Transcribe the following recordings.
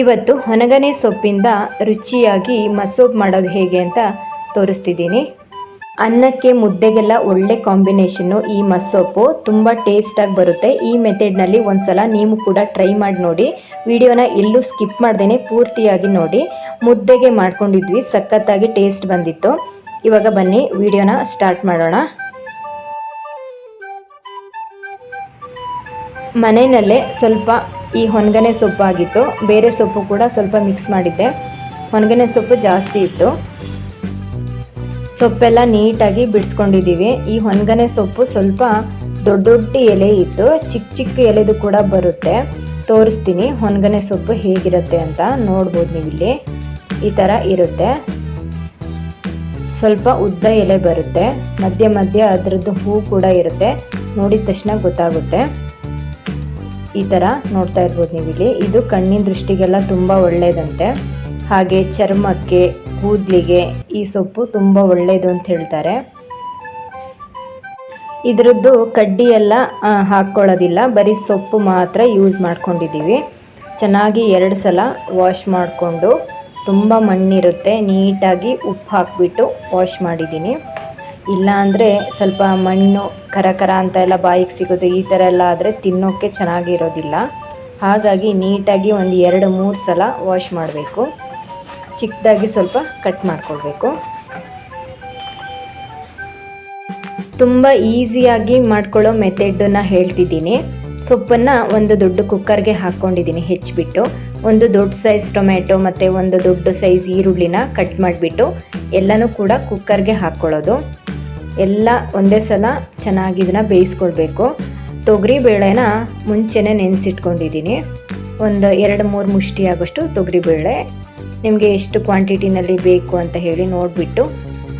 ಇವತ್ತು ಹೊನಗನೆ ಸೊಪ್ಪಿಂದ ರುಚಿಯಾಗಿ ಮಸೋಪ್ ಮಾಡೋದು ಹೇಗೆ ಅಂತ ತೋರಿಸ್ತಿದ್ದೀನಿ. ಅನ್ನಕ್ಕೆ ಮುದ್ದೆಗೆಲ್ಲ ಒಳ್ಳೆ ಕಾಂಬಿನೇಷನ್ನು ಈ ಮಸೊಪ್ಪು ತುಂಬ ಟೇಸ್ಟಾಗಿ ಬರುತ್ತೆ. ಈ ಮೆಥಡ್ನಲ್ಲಿ ಒಂದ್ಸಲ ನೀವು ಕೂಡ ಟ್ರೈ ಮಾಡಿ ನೋಡಿ. ವಿಡಿಯೋನ ಎಲ್ಲೂ ಸ್ಕಿಪ್ ಮಾಡ್ದೇನೆ ಪೂರ್ತಿಯಾಗಿ ನೋಡಿ. ಮುದ್ದೆಗೆ ಮಾಡ್ಕೊಂಡಿದ್ವಿ, ಸಖತ್ತಾಗಿ ಟೇಸ್ಟ್ ಬಂದಿತ್ತು. ಇವಾಗ ಬನ್ನಿ, ವಿಡಿಯೋನ ಸ್ಟಾರ್ಟ್ ಮಾಡೋಣ. ಮನೆಯಲ್ಲೇ ಸ್ವಲ್ಪ ಈ ಹೊನಗನೆ ಸೊಪ್ಪಾಗಿತ್ತು. ಬೇರೆ ಸೊಪ್ಪು ಕೂಡ ಸ್ವಲ್ಪ ಮಿಕ್ಸ್ ಮಾಡಿದ್ದೆ. ಹೊನ್ಗನೆ ಸೊಪ್ಪು ಜಾಸ್ತಿ ಇತ್ತು. ಸೊಪ್ಪೆಲ್ಲ ನೀಟಾಗಿ ಬಿಡಿಸ್ಕೊಂಡಿದ್ದೀವಿ ಈ ಹೊನ್ಗನೆ ಸೊಪ್ಪು ಸ್ವಲ್ಪ ದೊಡ್ಡ ದೊಡ್ಡ ಎಲೆ ಇತ್ತು. ಚಿಕ್ಕ ಚಿಕ್ಕ ಎಲೆದು ಕೂಡ ಬರುತ್ತೆ. ತೋರಿಸ್ತೀನಿ ಹೊನ್ಗನೆ ಸೊಪ್ಪು ಹೇಗಿರುತ್ತೆ ಅಂತ ನೋಡ್ಬೋದು ನೀವು ಇಲ್ಲಿ ಈ ಥರ ಇರುತ್ತೆ. ಸ್ವಲ್ಪ ಉದ್ದ ಎಲೆ ಬರುತ್ತೆ. ಮಧ್ಯ ಮಧ್ಯ ಅದರದ್ದು ಹೂ ಕೂಡ ಇರುತ್ತೆ. ನೋಡಿದ ತಕ್ಷಣ ಗೊತ್ತಾಗುತ್ತೆ. ಈ ಥರ ನೋಡ್ತಾ ಇರ್ಬೋದು ನೀವು ಇಲ್ಲಿ ಇದು ಕಣ್ಣಿನ ದೃಷ್ಟಿಗೆಲ್ಲ ತುಂಬ ಒಳ್ಳೆಯದಂತೆ ಹಾಗೆ ಚರ್ಮಕ್ಕೆ, ಕೂದಲಿಗೆ ಈ ಸೊಪ್ಪು ತುಂಬ ಒಳ್ಳೆಯದು ಅಂತ ಹೇಳ್ತಾರೆ. ಇದರದ್ದು ಕಡ್ಡಿಯೆಲ್ಲ ಹಾಕ್ಕೊಳ್ಳೋದಿಲ್ಲ. ಬರೀ ಸೊಪ್ಪು ಮಾತ್ರ ಯೂಸ್ ಮಾಡ್ಕೊಂಡಿದ್ದೀವಿ. ಚೆನ್ನಾಗಿ ಎರಡು ಸಲ ವಾಶ್ ಮಾಡಿಕೊಂಡು ತುಂಬ ಮಣ್ಣಿರುತ್ತೆ. ನೀಟಾಗಿ ಉಪ್ಪು ಹಾಕ್ಬಿಟ್ಟು ವಾಶ್ ಮಾಡಿದ್ದೀನಿ. ಇಲ್ಲ ಅಂದರೆ ಸ್ವಲ್ಪ ಮಣ್ಣು ಕರ ಕರ ಅಂತ ಎಲ್ಲ ಬಾಯಿಗೆ ಸಿಗೋದು ಈ ಥರ ಎಲ್ಲ ಆದರೆ ತಿನ್ನೋಕ್ಕೆ ಚೆನ್ನಾಗಿರೋದಿಲ್ಲ. ಹಾಗಾಗಿ ನೀಟಾಗಿ ಒಂದು ಎರಡು, ಮೂರು ಸಲ ವಾಶ್ ಮಾಡಬೇಕು. ಚಿಕ್ಕದಾಗಿ ಸ್ವಲ್ಪ ಕಟ್ ಮಾಡ್ಕೊಳ್ಬೇಕು. ತುಂಬ ಈಸಿಯಾಗಿ ಮಾಡ್ಕೊಳ್ಳೋ ಮೆಥಡನ್ನು ಹೇಳ್ತಿದ್ದೀನಿ. ಸೊಪ್ಪನ್ನು ಒಂದು ದೊಡ್ಡ ಕುಕ್ಕರ್ಗೆ ಹಾಕ್ಕೊಂಡಿದ್ದೀನಿ ಹೆಚ್ಚಿಬಿಟ್ಟು. ಒಂದು ದೊಡ್ಡ ಸೈಜ್ ಟೊಮೆಟೊ ಮತ್ತು ಒಂದು ದೊಡ್ಡ ಸೈಜ್ ಈರುಳ್ಳಿನ ಕಟ್ ಮಾಡಿಬಿಟ್ಟು ಎಲ್ಲನೂ ಕೂಡ ಕುಕ್ಕರ್ಗೆ ಹಾಕ್ಕೊಳ್ಳೋದು. ಎಲ್ಲ ಒಂದೇ ಸಲ ಚೆನ್ನಾಗಿ ಇದನ್ನು ಬೇಯಿಸ್ಕೊಳ್ಬೇಕು. ತೊಗರಿ ಬೇಳೆನ ಮುಂಚೆನೇ ನೆನೆಸಿಟ್ಕೊಂಡಿದ್ದೀನಿ. ಒಂದು ಎರಡು ಮೂರು ಮುಷ್ಟಿ ಆಗೋಷ್ಟು ತೊಗರಿಬೇಳೆ ನಿಮಗೆ ಎಷ್ಟು ಕ್ವಾಂಟಿಟಿನಲ್ಲಿ ಬೇಕು ಅಂತ ಹೇಳಿ ನೋಡಿಬಿಟ್ಟು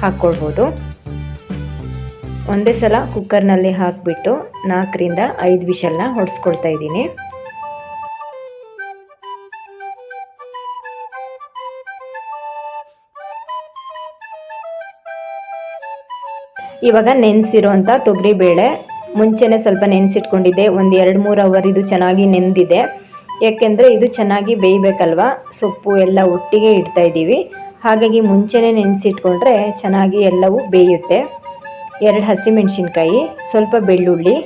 ಹಾಕ್ಕೊಳ್ಬೋದು. ಒಂದೇ ಸಲ ಕುಕ್ಕರ್ನಲ್ಲಿ ಹಾಕಿಬಿಟ್ಟು ನಾಲ್ಕರಿಂದ ಐದು ವಿಷಲ್ನ ಹೊಡೆಸ್ಕೊಳ್ತಾ ಇದ್ದೀನಿ. ಇವಾಗ ನೆನೆಸಿರೋಂಥ ತೊಗರಿಬೇಳೆ ಮುಂಚೆನೇ ಸ್ವಲ್ಪ ನೆನೆಸಿಟ್ಕೊಂಡಿದ್ದೆ. ಒಂದು ಎರಡು ಮೂರು ಅವರ್ ಇದು ಚೆನ್ನಾಗಿ ನೆಂದಿದೆ. ಯಾಕೆಂದರೆ ಇದು ಚೆನ್ನಾಗಿ ಬೇಯಬೇಕಲ್ವಾ? ಸೊಪ್ಪು ಎಲ್ಲ ಒಟ್ಟಿಗೆ ಇಡ್ತಾ ಇದ್ದೀವಿ. ಹಾಗಾಗಿ ಮುಂಚೆನೇ ನೆನೆಸಿಟ್ಕೊಂಡ್ರೆ ಚೆನ್ನಾಗಿ ಎಲ್ಲವೂ ಬೇಯುತ್ತೆ. ಎರಡು ಹಸಿಮೆಣಸಿನ್ಕಾಯಿ, ಸ್ವಲ್ಪ ಬೆಳ್ಳುಳ್ಳಿ.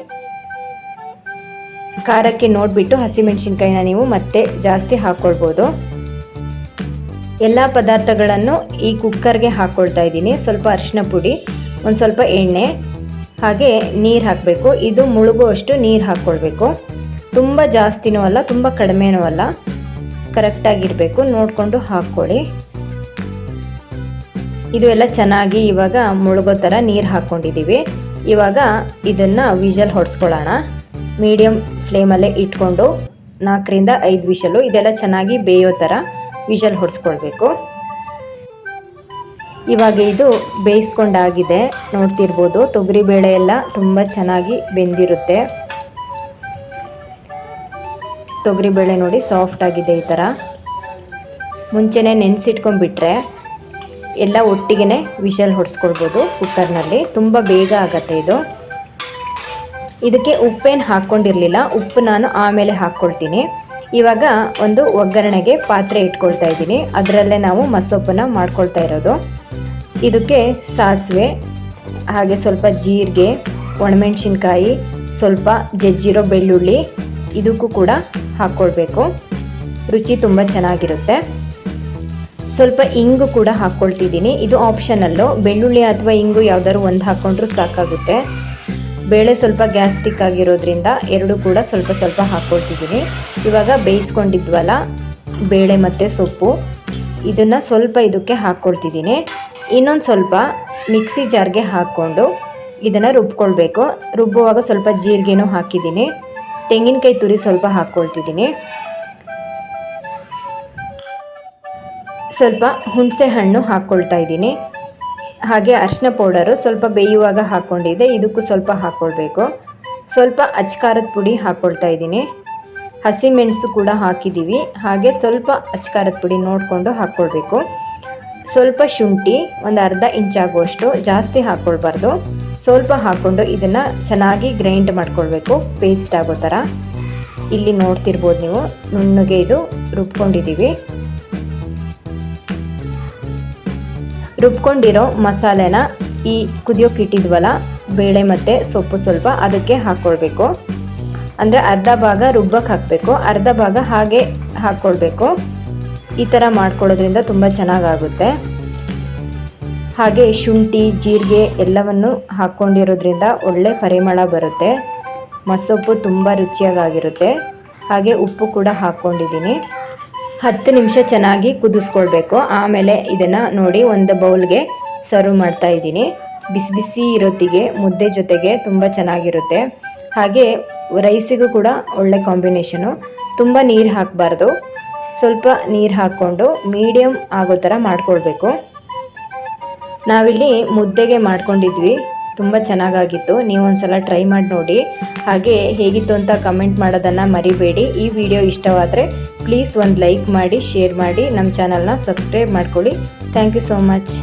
ಖಾರಕ್ಕೆ ನೋಡಿಬಿಟ್ಟು ಹಸಿಮೆಣಸಿನ್ಕಾಯಿನ ನೀವು ಮತ್ತೆ ಜಾಸ್ತಿ ಹಾಕ್ಕೊಳ್ಬೋದು ಎಲ್ಲ ಪದಾರ್ಥಗಳನ್ನು ಈ ಕುಕ್ಕರ್ಗೆ ಹಾಕ್ಕೊಳ್ತಾ ಇದ್ದೀನಿ. ಸ್ವಲ್ಪ ಅರಿಶಿನ ಪುಡಿ. ಒಂದು ಸ್ವಲ್ಪ ಎಣ್ಣೆ, ಹಾಗೆ ನೀರು ಹಾಕಬೇಕು. ಇದು ಮುಳುಗುವಷ್ಟು ನೀರು ಹಾಕ್ಕೊಳ್ಬೇಕು ತುಂಬ ಜಾಸ್ತಿನೂ ಅಲ್ಲ, ತುಂಬ ಕಡಿಮೆನೂ ಅಲ್ಲ. ಕರೆಕ್ಟಾಗಿರಬೇಕು ನೋಡಿಕೊಂಡು ಹಾಕ್ಕೊಳ್ಳಿ. ಇದು ಎಲ್ಲ ಚೆನ್ನಾಗಿ ಇವಾಗ ಮುಳುಗೋ ಥರ ನೀರು ಹಾಕ್ಕೊಂಡಿದ್ದೀವಿ ಇವಾಗ ಇದನ್ನು ವಿಷಲ್ ಹೊಡೆಸ್ಕೊಳ್ಳೋಣ. ಮೀಡಿಯಮ್ ಫ್ಲೇಮಲ್ಲೇ ಇಟ್ಕೊಂಡು ನಾಲ್ಕರಿಂದ ಐದು ವಿಷಲು ಇದೆಲ್ಲ ಚೆನ್ನಾಗಿ ಬೇಯೋ ಥರ ವಿಷಲ್ ಹೊಡೆಸ್ಕೊಳ್ಬೇಕು. ಇವಾಗ ಇದು ಬೇಯಿಸ್ಕೊಂಡಾಗಿದೆ, ನೋಡ್ತಿರ್ಬೋದು. ತೊಗರಿಬೇಳೆ ಎಲ್ಲ ತುಂಬ ಚೆನ್ನಾಗಿ ಬೆಂದಿರುತ್ತೆ. ತೊಗರಿಬೇಳೆ ನೋಡಿ ಸಾಫ್ಟ್ ಆಗಿದೆ ಈ ಥರ ಮುಂಚೆನೇ ನೆನೆಸಿಟ್ಕೊಂಡ್ಬಿಟ್ರೆ ಎಲ್ಲ ಒಟ್ಟಿಗೆ ವಿಷಲ್ ಹೊಡೆಸ್ಕೊಳ್ಬೋದು ಕುಕ್ಕರ್ನಲ್ಲಿ. ತುಂಬ ಬೇಗ ಆಗತ್ತೆ ಇದು. ಇದಕ್ಕೆ ಉಪ್ಪೇನು ಹಾಕ್ಕೊಂಡಿರಲಿಲ್ಲ. ಉಪ್ಪು ನಾನು ಆಮೇಲೆ ಹಾಕ್ಕೊಳ್ತೀನಿ. ಇವಾಗ ಒಂದು ಒಗ್ಗರಣೆಗೆ ಪಾತ್ರೆ ಇಟ್ಕೊಳ್ತಾ ಇದ್ದೀನಿ. ಅದರಲ್ಲೇ ನಾವು ಮಸೊಪ್ಪನ್ನು ಮಾಡ್ಕೊಳ್ತಾ ಇರೋದು. ಇದಕ್ಕೆ ಸಾಸಿವೆ, ಹಾಗೆ ಸ್ವಲ್ಪ ಜೀರಿಗೆ, ಒಣಮೆಣಸಿನ್ಕಾಯಿ, ಸ್ವಲ್ಪ ಜಜ್ಜಿರೋ ಬೆಳ್ಳುಳ್ಳಿ, ಇದಕ್ಕೂ ಕೂಡ ಹಾಕ್ಕೊಳ್ಬೇಕು. ರುಚಿ ತುಂಬ ಚೆನ್ನಾಗಿರುತ್ತೆ. ಸ್ವಲ್ಪ ಇಂಗು ಕೂಡ ಹಾಕ್ಕೊಳ್ತಿದ್ದೀನಿ. ಇದು ಆಪ್ಷನಲ್ಲು. ಬೆಳ್ಳುಳ್ಳಿ ಅಥವಾ ಇಂಗು ಯಾವ್ದಾದ್ರು ಒಂದು ಹಾಕ್ಕೊಂಡ್ರೂ ಸಾಕಾಗುತ್ತೆ. ಬೇಳೆ ಸ್ವಲ್ಪ ಗ್ಯಾಸ್ಟಿಕ್ ಆಗಿರೋದ್ರಿಂದ ಎರಡು ಕೂಡ ಸ್ವಲ್ಪ ಸ್ವಲ್ಪ ಹಾಕ್ಕೊಳ್ತಿದ್ದೀನಿ. ಇವಾಗ ಬೇಯಿಸ್ಕೊಂಡಿದ್ವಲ್ಲ, ಬೇಳೆ ಮತ್ತು ಸೊಪ್ಪು. ಇದನ್ನು ಸ್ವಲ್ಪ ಇದಕ್ಕೆ ಹಾಕ್ಕೊಳ್ತಿದ್ದೀನಿ. ಇನ್ನೊಂದು ಸ್ವಲ್ಪ ಮಿಕ್ಸಿ ಜಾರ್ಗೆ ಹಾಕ್ಕೊಂಡು ಇದನ್ನು ರುಬ್ಕೊಳ್ಬೇಕು. ರುಬ್ಬುವಾಗ ಸ್ವಲ್ಪ ಜೀರಿಗೆನೂ ಹಾಕಿದ್ದೀನಿ. ತೆಂಗಿನಕಾಯಿ ತುರಿ ಸ್ವಲ್ಪ ಹಾಕ್ಕೊಳ್ತಿದ್ದೀನಿ. ಸ್ವಲ್ಪ ಹುಣಸೆ ಹಣ್ಣು ಹಾಕ್ಕೊಳ್ತಾ ಇದ್ದೀನಿ. ಹಾಗೆ ಅರಿಶಿನ ಪೌಡರು ಸ್ವಲ್ಪ ಬೇಯುವಾಗ ಹಾಕ್ಕೊಂಡಿದ್ದೆ. ಇದಕ್ಕೂ ಸ್ವಲ್ಪ ಹಾಕ್ಕೊಳ್ಬೇಕು. ಸ್ವಲ್ಪ ಅಚ್ಕಾರದ ಪುಡಿ ಹಾಕ್ಕೊಳ್ತಾ ಇದ್ದೀನಿ. ಹಸಿಮೆಣಸು ಕೂಡ ಹಾಕಿದ್ದೀವಿ. ಹಾಗೆ ಸ್ವಲ್ಪ ಅಚ್ಕಾರದ ಪುಡಿ ನೋಡಿಕೊಂಡು ಹಾಕ್ಕೊಳ್ಬೇಕು. ಸ್ವಲ್ಪ ಶುಂಠಿ, ಒಂದು ಅರ್ಧ ಇಂಚಾಗುವಷ್ಟು ಜಾಸ್ತಿ ಹಾಕ್ಕೊಳ್ಬಾರ್ದು ಸ್ವಲ್ಪ ಹಾಕ್ಕೊಂಡು ಇದನ್ನು ಚೆನ್ನಾಗಿ ಗ್ರೈಂಡ್ ಮಾಡ್ಕೊಳ್ಬೇಕು ಪೇಸ್ಟ್ ಆಗೋ ಥರ ಇಲ್ಲಿ ನೋಡ್ತಿರ್ಬೋದು ನೀವು, ನುಣ್ಣಗೆ ಇದು ರುಬ್ಕೊಂಡಿದ್ದೀವಿ ರುಬ್ಕೊಂಡಿರೋ ಮಸಾಲೆನ ಈ ಕುದಿಯೋಕೆ ಇಟ್ಟಿದ್ವಲ್ಲ, ಬೇಳೆ ಮತ್ತು ಸೊಪ್ಪು ಸ್ವಲ್ಪ ಅದಕ್ಕೆ ಹಾಕ್ಕೊಳ್ಬೇಕು ಅಂದರೆ ಅರ್ಧ ಭಾಗ ರುಬ್ಬಕ್ಕೆ ಹಾಕಬೇಕು, ಅರ್ಧ ಭಾಗ ಹಾಗೆ ಹಾಕ್ಕೊಳ್ಬೇಕು ಈ ಥರ ಮಾಡ್ಕೊಳ್ಳೋದ್ರಿಂದ ತುಂಬ ಚೆನ್ನಾಗಾಗುತ್ತೆ. ಹಾಗೆ ಶುಂಠಿ, ಜೀರಿಗೆ ಎಲ್ಲವನ್ನು ಹಾಕ್ಕೊಂಡಿರೋದ್ರಿಂದ ಒಳ್ಳೆ ಪರಿಮಳ ಬರುತ್ತೆ. ಮಸೊಪ್ಪು ತುಂಬ ರುಚಿಯಾಗಿರುತ್ತೆ ಹಾಗೆ ಉಪ್ಪು ಕೂಡ ಹಾಕ್ಕೊಂಡಿದ್ದೀನಿ. ಹತ್ತು ನಿಮಿಷ ಚೆನ್ನಾಗಿ ಕುದಿಸ್ಕೊಳ್ಬೇಕು. ಆಮೇಲೆ ಇದನ್ನು ನೋಡಿ ಒಂದು ಬೌಲ್ಗೆ ಸರ್ವ್ ಮಾಡ್ತಾ ಇದ್ದೀನಿ. ಬಿಸಿ ಬಿಸಿ ಇರೋತ್ತಿಗೆ ಮುದ್ದೆ ಜೊತೆಗೆ ತುಂಬ ಚೆನ್ನಾಗಿರುತ್ತೆ. ಹಾಗೆ ರೈಸಿಗೂ ಕೂಡ ಒಳ್ಳೆ ಕಾಂಬಿನೇಷನು. ತುಂಬ ನೀರು ಹಾಕಬಾರ್ದು. ಸ್ವಲ್ಪ ನೀರು ಹಾಕ್ಕೊಂಡು ಮೀಡಿಯಮ್ ಆಗೋ ಥರ ಮಾಡ್ಕೊಳ್ಬೇಕು. ನಾವಿಲ್ಲಿ ಮುದ್ದೆಗೆ ಮಾಡ್ಕೊಂಡಿದ್ವಿ. ತುಂಬ ಚೆನ್ನಾಗಾಗಿತ್ತು. ನೀವು ಒಂದ್ಸಲ ಟ್ರೈ ಮಾಡಿ ನೋಡಿ. ಹಾಗೆ ಹೇಗಿತ್ತು ಅಂತ ಕಮೆಂಟ್ ಮಾಡೋದನ್ನು ಮರಿಬೇಡಿ. ಈ ವಿಡಿಯೋ ಇಷ್ಟವಾದರೆ ಪ್ಲೀಸ್ ಒಂದು ಲೈಕ್ ಮಾಡಿ ಶೇರ್ ಮಾಡಿ. ನಮ್ಮ ಚಾನಲ್ನ ಸಬ್ಸ್ಕ್ರೈಬ್ ಮಾಡ್ಕೊಳ್ಳಿ. Thank you so much